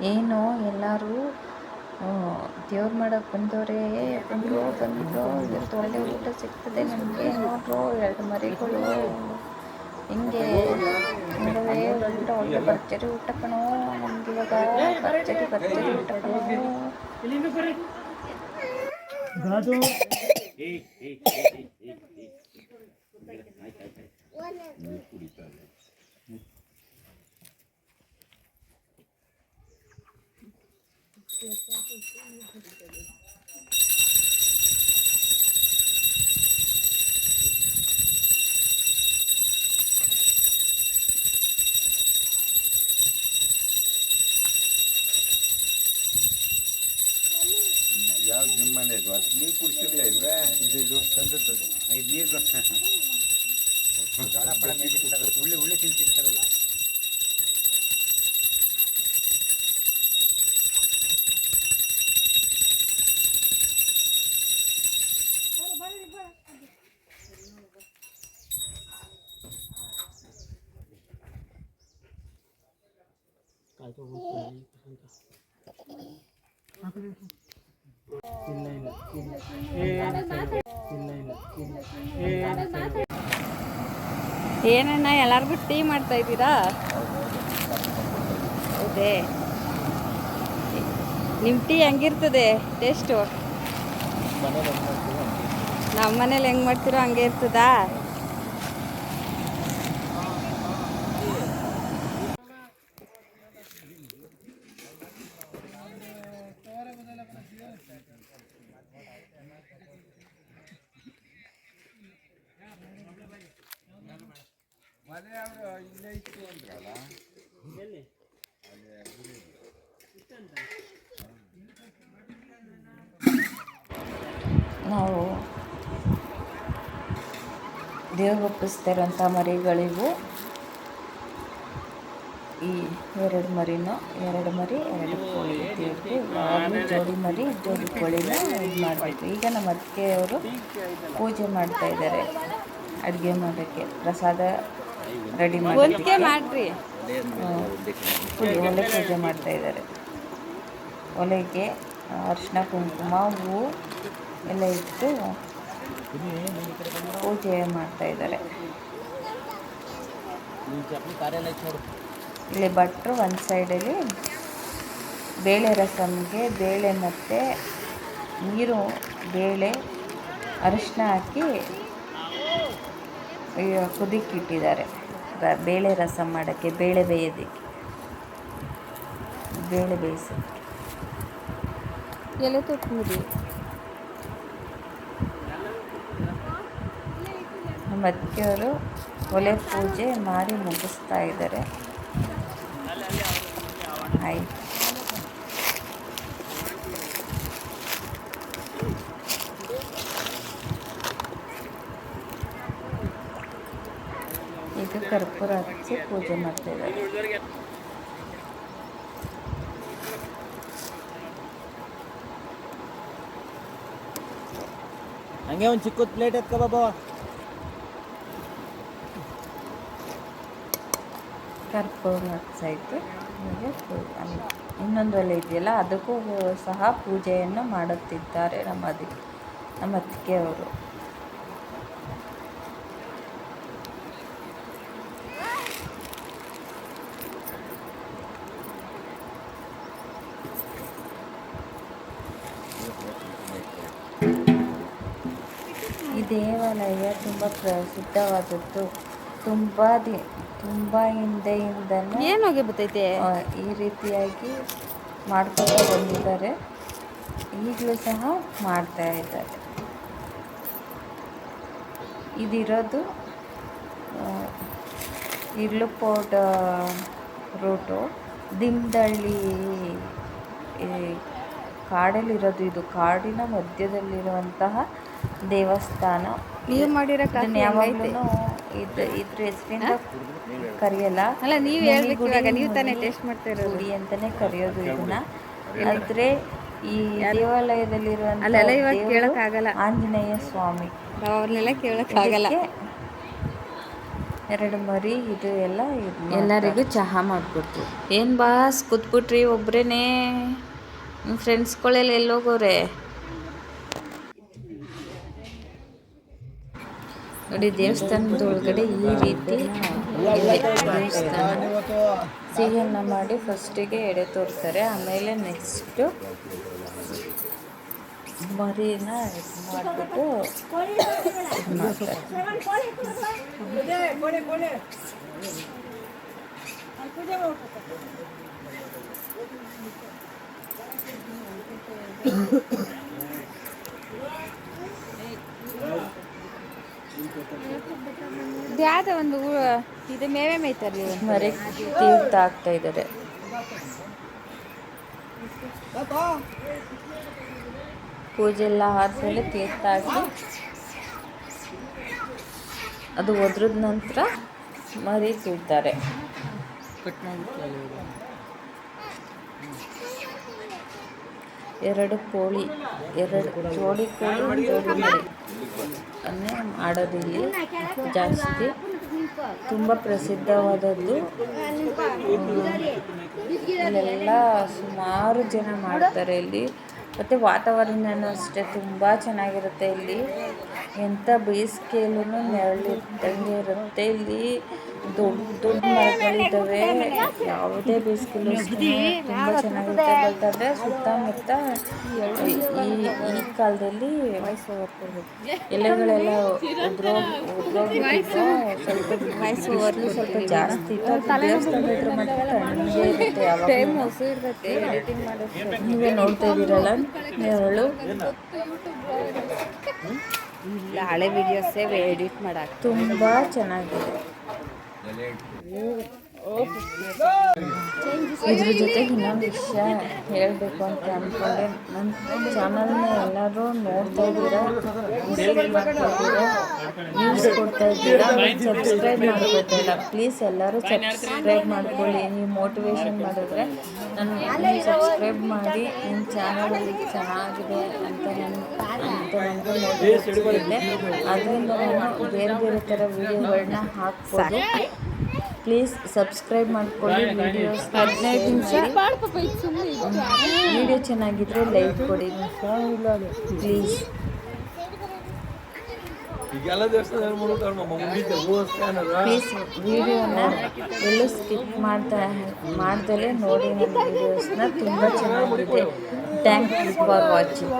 ಏನು ಎಲ್ಲರೂ ದೇವ್ರು ಮಾಡೋಕೆ ಬಂದವರೇ ಬಂದರು ಬಂದರು ಇವತ್ತು ಒಳ್ಳೆ ಊಟ ಸಿಗ್ತದೆ ನಮಗೆ ನೋಡ್ರು ಎರಡು ಮರಿಗಳು. ಹಿಂಗೆ ನೋಡೋದೇ ಊಟ ಒಳ್ಳೆ ಭರ್ಜರಿ ಊಟ ಕಣೋ ನಮ್ಗೆ ಇವಾಗ ಭರ್ಜರಿ ಭರ್ಜರಿ ಊಟ ಕಣೋ ಯಾವ್ದು ನಿಮ್ಮ ಮನೆದು ಅದು ನೀವು ಕುಡಿಸಿರ್ಲೇ ಇಲ್ವೇ? ಇದು ಇದು ತಂದದ್ದು. ಇದು ನೀರು ಉಳ್ಳಿ ಉಳ್ಳಿ ತಿಂತಿರ್ತಾರಲ್ಲ. ಏನಣ್ಣ, ಎಲ್ಲರಿಗೂ ಟೀ ಮಾಡ್ತಾ ಇದ್ದೀರಾ? ಹೌದೇ. ನಿಮ್ಮ ಟೀ ಹೆಂಗಿರ್ತದೆ? ಟೇಸ್ಟು? ನಮ್ಮ ಮನೇಲಿ ಹೆಂಗೆ ಮಾಡ್ತೀರೋ ಹಂಗೆ ಇರ್ತದಾ? ಮನೆ ಅವರು ಇಲ್ಲೇ ಇತ್ತು ಅಂದ್ರಲ್ಲ? ನಾವು ದೇವರು ಒಪ್ಪಿಸ್ತಾ ಇರೋಂಥ ಮರಿಗಳಿಗೂ ಈ ಎರಡು ಮರಿನೂ ಎರಡು ಮರಿ ಎರಡು ಕೋಳಿ ದೇವ್ರಿಗೆ ಯಾವಾಗಲೂ ಜೋಡಿ ಮರಿ ಜೋಡಿ ಕೋಳಿನ ಇದು ಮಾಡಬೇಕು. ಈಗ ನಮ್ಮ ಅತ್ತಿಗೆಯವರು ಪೂಜೆ ಮಾಡ್ತಾ ಇದ್ದಾರೆ ಅಡುಗೆ ಮಾಡೋಕ್ಕೆ. ಪ್ರಸಾದ ರೆಡಿ ಒಂದಿಗೆ ಮಾಡಿ ಮಾಡ್ರಿ. ಪೂಜೆ ಒಲೆ ಪೂಜೆ ಮಾಡ್ತಾ ಇದ್ದಾರೆ ಒಲೆಗೆ ಅರಿಶಿನ ಕುಂಕುಮ ಹೂವು ಎಲ್ಲ ಇಟ್ಟು ಪೂಜೆ ಮಾಡ್ತಾ ಇದ್ದಾರೆ ಇಲ್ಲಿ ಭಟ್ರು ಒಂದು ಸೈಡಲ್ಲಿ ಬೇಳೆ ರಸಮ್ಗೆ ಬೇಳೆ ಮತ್ತು ನೀರು ಬೇಳೆ ಅರಿಶಿನ ಹಾಕಿ ಕುದಿಕ್ಕಿಟ್ಟಿದ್ದಾರೆ ಬೇಳೆ ರಸ ಮಾಡೋಕ್ಕೆ ಬೇಳೆ ಬೇಯೋದಕ್ಕೆ. ಬೇಳೆ ಬೇಯಿಸೋಕ್ಕೆ. ಎಲೆ ತುಟ್ಮುರಿ ನಮ್ಮ ಅತ್ತಿಗೆಯವರು ಒಲೆ ಪೂಜೆ ಮಾಡಿ ಮುಗಿಸ್ತಾ ಇದ್ದಾರೆ. ಆಯ್ತು. ಈಗ ಕರ್ಪೂರ ಹಚ್ಚಿ ಪೂಜೆ ಮಾಡ್ತಾ ಇದ್ದಾರೆ. ಹಂಗೆ ಒಂದು ಚಿಕ್ಕದ ಪ್ಲೇಟ್ ಎತ್ಕ ಬಾಬಾ. ಕರ್ಪೂರ ಹಚ್ಚಾಯ್ತು ಹಾಗೆ ಇನ್ನೊಂದು ಒಲೆ ಇದೆಯಲ್ಲ ಅದಕ್ಕೂ ಸಹ ಪೂಜೆಯನ್ನು ಮಾಡುತ್ತಿದ್ದಾರೆ ನಮ್ಮ ಅದಕ್ಕೆ ನಮ್ಮ ಅತ್ತಿಗೆಯವರು ದೇವಾಲಯ ತುಂಬ ಪ್ರಸಿದ್ಧವಾದದ್ದು. ತುಂಬ ದಿ ತುಂಬ ಹಿಂದೆಯಿಂದ ಏನಾಗಿ ಬರ್ತೈತೆ ಈ ರೀತಿಯಾಗಿ ಮಾಡ್ಕೊತಾ ಬಂದಿದ್ದಾರೆ. ಈಗಲೂ ಸಹ ಮಾಡ್ತಾ ಇದ್ದಾರೆ. ಇದಿರೋದು ಆ, ಇರ್ಲುಕೋಟ ರೂಟು. ದಿಂಡಳ್ಳಿ ಈ ಕಾಡಲ್ಲಿರೋದು ಇದು ಕಾಡಿನ ಮಧ್ಯದಲ್ಲಿರುವಂತಹ ದೇವಸ್ಥಾನ. ನೀವು ಮಾಡಿರೋ ಇದನ್ನ ಕಾಫಿ ಯಾವಾಗ್ಲೂ ಇದು ಇದ್ರ ಹೆಸರಿಂದ ಕರೆಯಲ್ಲ. ಅಲ್ಲ ನೀವು ಹೇಳಬೇಕು ಇವಾಗ ನೀವು ತಾನೇ ಟೇಸ್ಟ್ ಮಾಡ್ತಾ ಇರೋದು ಗುಡಿ ಅಂತಾನೆ ಕರೆಯೋದು ಇದನ್ನ. ಆದ್ರೆ ಈ ದೇವಾಲಯದಲ್ಲಿರುವಂತ ಅಲ್ಲೆಲ್ಲ ಇವಾಗ ದೇವ್ರು ಕೇಳಕ್ಕಾಗಲ್ಲ. ಆಂಜನೇಯ ಸ್ವಾಮಿ. ಅವ್ರನ್ನೆಲ್ಲ ಕೇಳೋಕ್ಕಾಗಲ್ಲ. ಆಗಲ್ಲ ಎರಡು ಮರಿ ಇದು ಎಲ್ಲ ಎಲ್ಲರಿಗೂ ಚಹಾ ಮಾಡಿಬಿಟ್ರು ಏನು ಬಾಸ್ ಕೂತ್ಬಿಟ್ರಿ ಒಬ್ರೇನೆ. ನಿಮ್ಮ ಫ್ರೆಂಡ್ಸ್ಗಳೆಲ್ಲ ಎಲ್ಲೋಗೋರೆ ನೋಡಿ ದೇವಸ್ಥಾನದ ಒಳಗಡೆ ಈ ರೀತಿ ದೇವಸ್ಥಾನ ಸಿಹಿಯನ್ನ ಮಾಡಿ ಫಸ್ಟಿಗೆ ಎಡೆ ತೋರ್ತಾರೆ. ಆಮೇಲೆ ನೆಕ್ಸ್ಟು ಮರಿನ ಮಾಡಿಬಿಟ್ಟು ಇದು ಮಾಡ್ತಾರೆ ಯಾವ್ದೋ ಒಂದು ಇದು ಮೇವೆ ಮೇಯ್ತಾರೆ ಮರಿ ತೀರ್ಥ ಆಗ್ತಾ ಇದ್ದಾರೆ. ಪೂಜೆ ಎಲ್ಲ ಆದಮೇಲೆ ತೀರ್ಥ ಹಾಕಿ ಅದು ಒದ್ರದ ನಂತರ ಮರಿ ತೀರ್ತಾರೆ. ಎರಡು ಕೋಳಿ ಎರಡು ಜೋಡಿ ಕೋಳಿ ಜೋಡಿ ಮರಿ. ಅನ್ನೇ ಮಾಡೋದಿಲ್ಲ ಜಾಸ್ತಿ. ತುಂಬ ಪ್ರಸಿದ್ಧವಾದದ್ದು. ಇಲ್ಲೆಲ್ಲ ಸುಮಾರು ಜನ ಮಾಡ್ತಾರೆ ಇಲ್ಲಿ. ಮತ್ತು ವಾತಾವರಣನೂ ಅಷ್ಟೇ ತುಂಬ ಚೆನ್ನಾಗಿರುತ್ತೆ ಇಲ್ಲಿ. ಎಂಥ ಬೇಸಿಗೆಯಲ್ಲೂ ನೆರಳಿದ್ದಂಗೆ ಇರುತ್ತೆ. ಇಲ್ಲಿ ದೊಡ್ಡ ದೊಡ್ಡ ಮರಗಳಿದ್ದಾವೆ ಯಾವುದೇ ಬೇಸಿಗೆಯಲ್ಲೂ ಅಷ್ಟೇ. ತುಂಬ ಚೆನ್ನಾಗಿರುತ್ತೆ ಬರ್ತದೆ ಸುತ್ತಮುತ್ತ ಈ ಈ ಕಾಲದಲ್ಲಿ ಎಲೆಗಳೆಲ್ಲ ಉದ್ರೋಗಿ ಉದ್ರೋಗಿದ್ದು ಸ್ವಲ್ಪ ಬಿಸಿಲು ಸ್ವಲ್ಪ ಜಾಸ್ತಿ ಇತ್ತು. ದೇವಸ್ಥಾನದ ಹತ್ರ ಮಾತ್ರ ತಣ್ಣಗೆ ಇರುತ್ತೆ ನೀವೇ ನೋಡ್ತಾ ಇದ್ದೀರಲ್ಲ. ನೆರಳು. ಹಳೆ ವಿಡಿಯೋಸೇ ಎಡಿಟ್ ಮಾಡಾಕ. ತುಂಬ ಚೆನ್ನಾಗಿದೆ. ಇದ್ರ ಜೊತೆಗೆ ಇನ್ನೊಂದು ವಿಷಯ ಹೇಳಬೇಕು ಅಂತ ಅಂದ್ಕೊಂಡೆ ನನ್ನ ಚಾನಲ್ನ ಎಲ್ಲರೂ ನೋಡ್ತಾ ಇದ್ದೀರಾ? ನ್ಯೂಸ್ ಕೊಡ್ತಾ ಇದ್ದೀರಾ? ಸಬ್ಸ್ಕ್ರೈಬ್ ಮಾಡ್ಕೊತಾ ಇಲ್ಲ ಪ್ಲೀಸ್ ಎಲ್ಲರೂ ಸಬ್ಸ್ಕ್ರೈಬ್ ಮಾಡ್ಕೊಳ್ಳಿ. ನೀವು ಮೋಟಿವೇಶನ್ ಮಾಡಿದ್ರೆ ನನ್ನ ಸಬ್ಸ್ಕ್ರೈಬ್ ಮಾಡಿ ನಿಮ್ಮ ಚಾನಲಲ್ಲಿ ಚೆನ್ನಾಗಿದೆ ಅಂತ ನಾನು ಅಂತ ನನಗೆ ನೋಡಿದೆ ಇದೆ ಅದರಿಂದ ನಾನು ಬೇರೆ ಬೇರೆ ಥರ ವೀಡಿಯೋಗಳನ್ನ ಹಾಕ್ಬೋದು. ಪ್ಲೀಸ್ ಸಬ್ಸ್ಕ್ರೈಬ್ ಮಾಡಿಕೊಳ್ಳಿ ವೀಡಿಯೋಸ್ ಹದಿನೈದು ನಿಮಿಷ. ವೀಡಿಯೋ ಚೆನ್ನಾಗಿದ್ದರೆ ಲೈಕ್ ಕೊಡಿ. ಪ್ಲೀಸ್ ಈಗೆಲ್ಲ ದೇವಸ್ಥಾನ ಮಾಡ್ತಾರೆ ಮುಗಿದ ಸ್ಕ್ಯಾನರ್ ಪ್ಲೀಸ್ ವಿಡಿಯೋನ ಎಲ್ಲೂ ಸ್ಕಿಪ್ ಮಾಡ್ತಾ ಮಾಡ್ದಲೇ ನೋಡಿ ನನ್ನ ವಿಡಿಯೋಸ್ನ ತುಂಬ ಚೆನ್ನಾಗಿದೆ. Thank you for watching